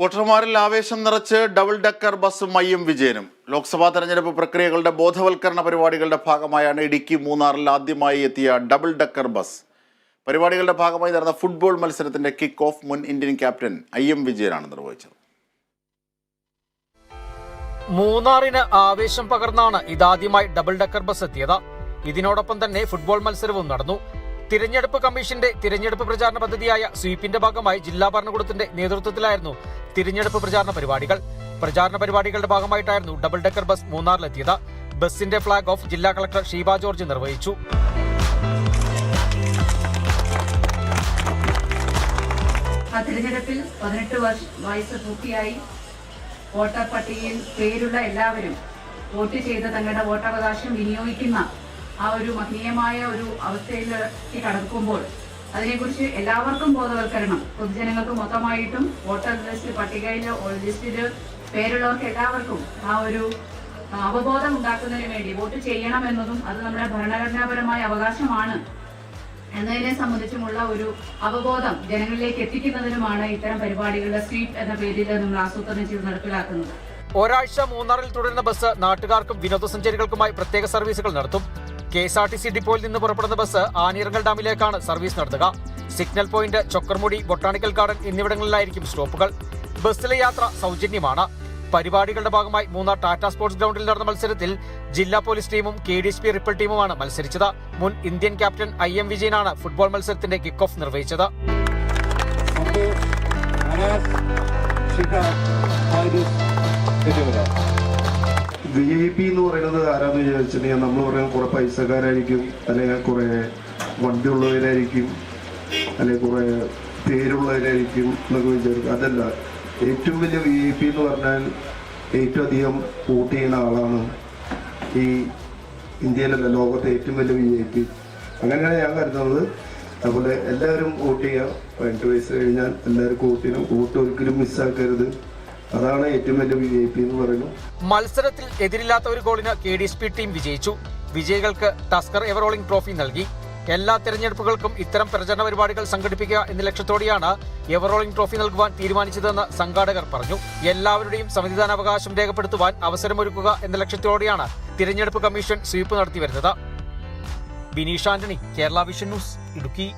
വോട്ടർമാരിൽ ആവേശം നിറച്ച് double decker ബസ്സും മയ്യും വിജയനും. ലോക്സഭാ തെരഞ്ഞെടുപ്പ് പ്രക്രിയകളുടെ ബോധവൽക്കരണ പരിപാടികളുടെ ഭാഗമായാണ് ഇടുക്കി മൂന്നാറിൽ ആദ്യമായി എത്തിയ ഡബിൾ ഡക്കർ ബസ്. പരിപാടികളുടെ ഭാഗമായി നടന്ന ഫുട്ബോൾ മത്സരത്തിന്റെ കിക്ക് ഓഫ് മുൻ ഇന്ത്യൻ ക്യാപ്റ്റൻ ഐ എം വിജയനാണ് നിർവഹിച്ചത്. മൂന്നാറിന് ആവേശം പകർന്നാണ് ഇതാദ്യമായി ഡബിൾ ഡക്കർ ബസ് എത്തിയത്. ഇതിനോടൊപ്പം തന്നെ ഫുട്ബോൾ മത്സരവും നടന്നു. തിരഞ്ഞെടുപ്പ് കമ്മീഷന്റെ തിരഞ്ഞെടുപ്പ് പ്രചാരണ പദ്ധതിയായ സ്വീപ്പിന്റെ ഭാഗമായി ജില്ലാ ഭരണകൂടത്തിന്റെ നേതൃത്വത്തിലായിരുന്നു തിരഞ്ഞെടുപ്പ് പ്രചാരണ പരിപാടികൾ. പ്രചാരണ പരിപാടികളുടെ ഭാഗമായിട്ടായിരുന്നു ഡബിൾ ഡെക്കർ ബസ് മൂന്നാറിലെത്തിയത്. ബസിന്റെ ഫ്ളാഗ് ഓഫ് ജില്ലാ കളക്ടർ ഷീബ ജോർജ് നിർവഹിച്ചു. തിരഞ്ഞെടുപ്പിൽ പതിനെട്ട് വർഷ വയസ്സ് പൂർത്തിയായി. വോട്ടർ പട്ടികയിൽ പേരുള്ള എല്ലാവരും വോട്ട് ചെയ്ത് തങ്ങളുടെ വോട്ടവകാശം വിനിയോഗിക്കുന്ന ആ ഒരു മഹനീയമായ ഒരു അവസ്ഥയിലേക്ക് കടക്കുമ്പോൾ അതിനെക്കുറിച്ച് എല്ലാവർക്കും ബോധവൽക്കരണം. പൊതുജനങ്ങൾക്ക് മൊത്തമായിട്ടും വോട്ടർ ലിസ്റ്റ് പട്ടികയിൽ ലിസ്റ്റിൽ പേരുള്ളവർക്ക് എല്ലാവർക്കും ആ ഒരു അവബോധം ഉണ്ടാക്കുന്നതിന് വേണ്ടി വോട്ട് ചെയ്യണം എന്നതും അത് നമ്മുടെ ഭരണഘടനാപരമായ അവകാശമാണ് എന്നതിനെ സംബന്ധിച്ചുമുള്ള ഒരു അവബോധം ജനങ്ങളിലേക്ക് എത്തിക്കുന്നതിനുമാണ് ഇത്തരം പരിപാടികളുടെ സ്വീപ് എന്ന പേരിൽ നമ്മൾ ആസൂത്രണം ചെയ്ത് നടപ്പിലാക്കുന്നത്. ഒരാഴ്ച മൂന്നാറിൽ തുടരുന്ന ബസ് നാട്ടുകാർക്കും വിനോദസഞ്ചാരികൾക്കുമായി പ്രത്യേക സർവീസുകൾ നടത്തും. K S R T C ഡിപ്പോയിൽ നിന്ന് പുറപ്പെടുന്ന ബസ് ആനീറങ്കൽ ഡാമിലേക്കാണ് സർവീസ് നടത്തുക. Signal point Chokramudi botanical garden എന്നിവിടങ്ങളിലായിരിക്കും സ്റ്റോപ്പുകൾ. ബസ്സിലെ യാത്ര സൗജന്യമാണ്. പരിപാടികളുടെ ഭാഗമായി മൂന്നാർ ടാറ്റ സ്പോർട്സ് ഗ്രൗണ്ടിൽ നടന്ന മത്സരത്തിൽ ജില്ലാ പോലീസ് ടീമും K D S P ripple ടീമുമാണ് മത്സരിച്ചത്. മുൻ ഇന്ത്യൻ ക്യാപ്റ്റൻ ഐ എം വിജയനാണ് ഫുട്ബോൾ മത്സരത്തിന്റെ കിക്ക് ഓഫ് നിർവഹിച്ചത്. സന്തോഷ് എന്നിവരാണ് വി ഐ പി എന്ന് പറയുന്നത് ആരാന്ന് വിചാരിച്ചിട്ടുണ്ടെങ്കിൽ നമ്മൾ പറയുന്നത് കുറെ പൈസക്കാരായിരിക്കും അല്ലെങ്കിൽ കുറെ വണ്ടി ഉള്ളവരായിരിക്കും അല്ലെങ്കിൽ കുറെ പേരുള്ളവരായിരിക്കും എന്നൊക്കെ വിചാരിക്കും. അതല്ല ഏറ്റവും വലിയ വി ഐ പി എന്ന് പറഞ്ഞാൽ ഏറ്റവും അധികം വോട്ട് ചെയ്യുന്ന ആളാണ് ഈ ഇന്ത്യയിലല്ല ലോകത്തെ ഏറ്റവും വലിയ വി ഐ പി അങ്ങനെയാണ് ഞാൻ കരുതുന്നത്. അതുപോലെ എല്ലാവരും വോട്ട് ചെയ്യുക. പതിനെട്ട് വയസ്സ് കഴിഞ്ഞാൽ എല്ലാവർക്കും വോട്ട് ചെയ്യണം. വോട്ട് ഒരിക്കലും മിസ്സാക്കരുത് അതാണ് ഏറ്റവും വലിയ വി എന്ന് പറയുന്നത്. മത്സരത്തിൽ എതിരില്ലാത്ത ഒരു ഗോളിന് K D S P team വിജയിച്ചു. വിജയികൾക്ക് ടസ്കർ എവറോളിംഗ് ട്രോഫി നൽകി. എല്ലാ തെരഞ്ഞെടുപ്പുകൾക്കും ഇത്തരം പ്രചരണ പരിപാടികൾ സംഘടിപ്പിക്കുക എന്ന ലക്ഷ്യത്തോടെയാണ് എവറോളിംഗ് ട്രോഫി നൽകുവാൻ തീരുമാനിച്ചതെന്ന് സംഘാടകർ പറഞ്ഞു. എല്ലാവരുടെയും സമ്മതിദാനാവകാശം രേഖപ്പെടുത്തുവാൻ അവസരമൊരുക്കുക എന്ന ലക്ഷ്യത്തോടെയാണ് തിരഞ്ഞെടുപ്പ് കമ്മീഷൻ സ്വീപ്പ് നടത്തി വരുന്നത് ബിനീഷ് ആന്റണി കേരള വിഷൻ ന്യൂസ് ഇടുക്കി.